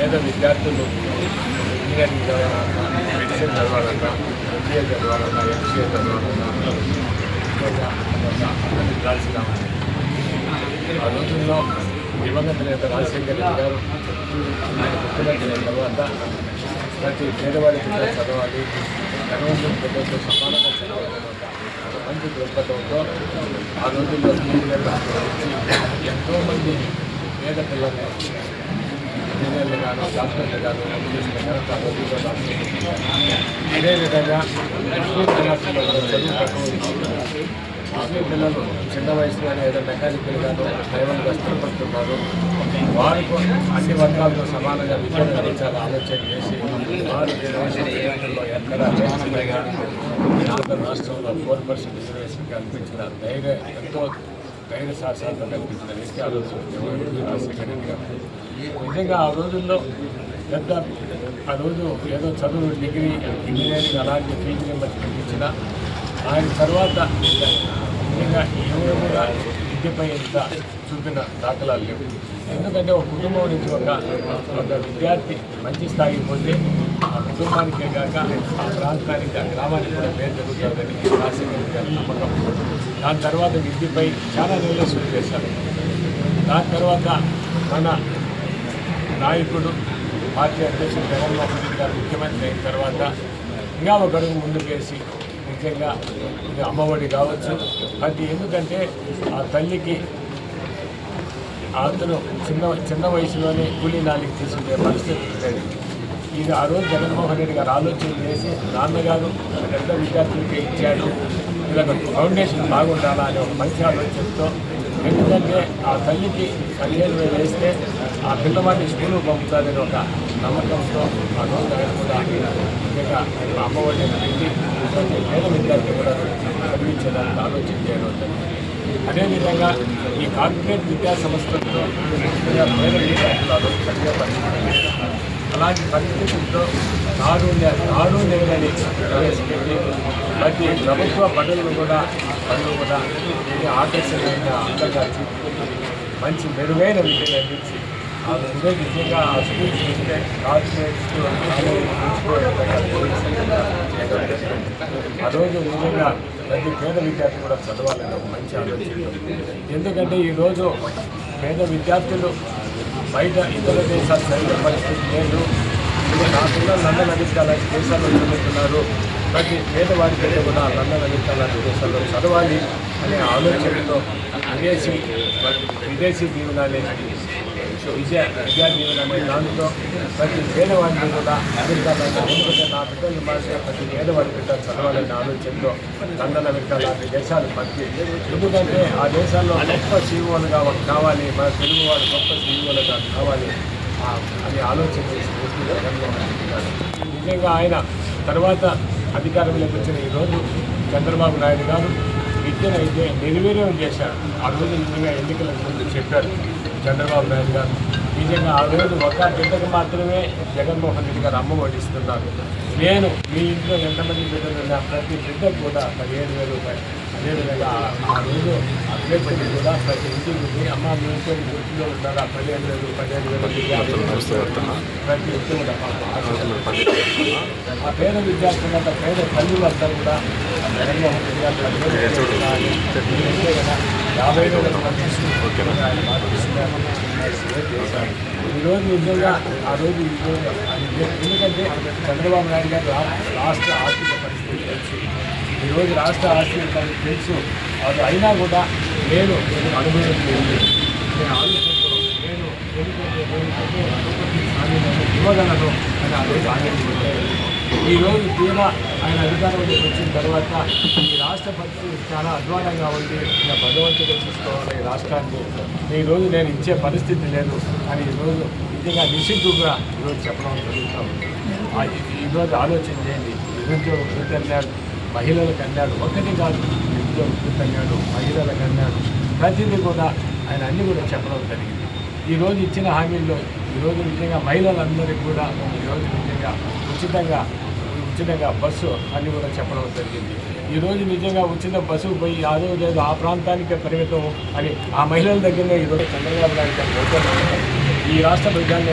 పేద విద్యార్థులు ఇంజనీరింగ్ చదవాలన్నా మెడిసిన్ చదవాలన్నా ఎంబీఏ చదవాలన్నా ఎంసీఏ చదవాలన్నా ముఖ్యంగా కాల్సిన ఆ రోజుల్లో దివంగత నేత రాజశేఖర రెడ్డి గారు ఆయన ముఖ్యమంత్రి అయిన తర్వాత ప్రతి పేదవాడి బిడ్డ చదవాలి ధనవంతుల బిడ్డతో సమానంగా చదవాలి మంచి దృక్పథంతో ఆ రోజుల్లో ఇంజనీర్లు ఎంతోమంది పేద పిల్లలు ఇంజనీర్లు గాను డాక్టర్లు గాను అదేవిధంగా ముస్లిం కళాశాలలో చదువు ముస్లిం పిల్లలు చిన్న వయసులోనే ఏదో మెకానికల్ గాను డ్రైవర్లు కష్టపడుతున్నారు వారికి అన్ని వర్గాలతో సమానంగా విద్యను అందించాలని ఆలోచన చేసి వారు ఎక్కడ ఆంధ్ర రాష్ట్రంలో ఫోర్ పర్సెంట్ రిజర్వేషన్ కల్పించిన ధైర్యం ఎంతో ధైర్య సాహసాలతో కల్పించిన వ్యక్తి ఆ రోజు రెడ్డి గారు నిజంగా ఆ రోజుల్లో పెద్ద ఆ రోజు ఏదో చదువు డిగ్రీ ఇంజనీరింగ్ అలాంటి ఫీజు నెంబర్ కల్పించిన ఆయన తర్వాత నిజంగా ఎవరు కూడా విద్యపై ఇంత చూపిన దాఖలాలు లేవు. ఎందుకంటే ఒక కుటుంబం నుంచి ఒక ఒక విద్యార్థి మంచి స్థాయికి పోతే ఆ కుటుంబానికే కాక ఆ ప్రాంతానికి ఆ గ్రామానికి కూడా పేరు జరుగుతుందని రాజశేఖర్ గారి నమ్మకం దాని తర్వాత విద్యపై చాలా నిర్లక్ష్యం చేశారు దాని తర్వాత మన నాయకుడు పార్టీ అధ్యక్షుడు జగన్మోహన్ రెడ్డి గారు ముఖ్యమంత్రి అయిన తర్వాత ఇంకా ఒక అడుగు ముందుకేసి నిజంగా ఇది అమ్మఒడి కావచ్చు అది ఎందుకంటే ఆ తల్లికి అతను చిన్న చిన్న వయసులోనే కూలీ నాలికి తీసుకునే పరిస్థితి ఉండేది ఇది ఆ రోజు జగన్మోహన్ రెడ్డి గారు ఆలోచన చేసి నాన్నగారు పెద్ద విద్యార్థులకి ఇచ్చాడు ఇలా ఫౌండేషన్ బాగుండాలా? అనే ఒక మంచి ఆలోచనతో ఎందుకంటే ఆ తల్లికి పదిహేను వేలు వేస్తే ఆ పిల్లవాడిని స్కూలు పంపుతారని ఒక నమ్మకంతో ఆ రోజు ఆయన కూడా మా అమ్మవారి పెట్టి ప్రతి పేద విద్యార్థి కూడా చదివించడానికి ఆలోచన చేయడం అదేవిధంగా ఈ కార్పొరేట్ విద్యా సంస్థలతో పేద విద్యార్థులు ఆ రోజు చదివే పరిస్థితి అలాంటి పరిస్థితుల్లో నారుణ్య నారుణ్యని ప్రవేశపెట్టి ప్రతి ప్రభుత్వ పనులను కూడా పనులు కూడా ఇది ఆకర్షణీయంగా అందంగా మంచి మెరుగైన విద్యను అందించి ఆ విద్య నిజంగా ఆ స్కూల్ చూస్తే కార్పొరేట్స్ ఆ రోజు నిజంగా ప్రతి పేద విద్యార్థి కూడా చదవాలని ఒక మంచి ఆలోచన. ఎందుకంటే ఈరోజు పేద విద్యార్థులు బయట ఇతర దేశాలు చదివే పరిస్థితి లేదు. ఇది కాకుండా పిల్లలు లండన్ అమెరికా లాంటి దేశాల్లో చదువుతున్నారు ప్రతి పేదవాడి పిల్ల కూడా లండన్ అమెరికా లాంటి దేశాల్లో చదవాలి అనే ఆలోచనతో విదేశీ విదేశీ దీవెన అనే విద్యా దీవెన అనే దానితో ప్రతి పేదవాడిని కూడా అమెరికా ఎందుకంటే నా బిడ్డలు మాసే ప్రతి పేదవాడి బిడ్డ చదవాలనే ఆలోచనతో లండన్ అమెరికా లాంటి దేశాలు పంపి ఎందుకంటే ఆ దేశాల్లో గొప్ప సీఈఓలుగా కావాలి మన తెలుగు వాడు గొప్ప సీఈఓలుగా కావాలి ఆ, అని ఆలోచన చేసి నిజంగా ఆయన తర్వాత అధికారంలోకి వచ్చిన ఈరోజు చంద్రబాబు నాయుడు గారు విద్యను అయితే నిర్వీర్యం చేశారు. ఆ రోజు నిజంగా ఎన్నికల ముందు చెప్పారు చంద్రబాబు నాయుడు గారు. నిజంగా ఆ రోజు ఒక బిడ్డకు మాత్రమే జగన్మోహన్ రెడ్డి గారు అమ్మ ఓడిస్తున్నారు నేను మీ ఇంట్లో ఎంతమంది బిడ్డలు ప్రతి బిడ్డకు కూడా పదిహేను వేల రూపాయలు. ఆ- ఆ రోజు అదే పని కూడా ప్రతి ఇంటికి పోయి అమ్మ మీ ఇంట్లో ఈ వృత్తిలో పదిహేను వేలు పదిహేను వేలు ప్రతి ఇంటి ఆ పేద విద్యార్థులంతా పేద తల్లులంతా కూడా జగన్మోహన్ రెడ్డి గారు యాభై వేల ఈరోజు నిజంగా ఆ రోజు ఎందుకంటే చంద్రబాబు నాయుడు గారు రాష్ట్ర ఆర్థిక పరిస్థితి తెలుసు ఈరోజు రాష్ట్ర ఆర్థిక తెలుసు. అది అయినా కూడా నేను అనుభవం నేను ఆలోచనతో నేను ఎందుకంటే ఆయన నేను ఇవ్వగలను అని ఆ రోజు ఈ రోజు తీరా ఆయన అధికారంలోకి వచ్చిన తర్వాత ఈ రాష్ట్ర పరిస్థితి చాలా అధ్వానంగా ఉంది. నా భగవంతుడు చూసుకోవాలి ఈ రాష్ట్రాన్ని. ఈ రోజు నేను ఇచ్చే పరిస్థితి లేదు అని ఈరోజు నిజంగా నిశ్చితుగా ఈరోజు చెప్పడం జరుగుతాం ఈరోజు ఆలోచన చేయండి. నిరుద్యోగ వృత్తి మహిళలకు అన్నాడు ఒకటి కాదు నిరుద్యోగ అన్నాడు మహిళలకు అన్నాడు ప్రతిదీ కూడా ఆయన అన్నీ కూడా చెప్పడం జరిగింది. ఈరోజు ఇచ్చిన హామీల్లో ఈరోజు నిజంగా మహిళలందరికీ కూడా ఈరోజు నిజంగా ఉచితంగా ఉచితంగా బస్సు అన్నీ కూడా చెప్పడం జరిగింది. ఈరోజు నిజంగా ఉచిత బస్సు పోయి ఆ లేదు ఆ ప్రాంతానికే పరిమితం అని ఆ మహిళల దగ్గరనే ఈరోజు చంద్రబాబు నాయుడు ఈ రాష్ట్ర ప్రజాన్ని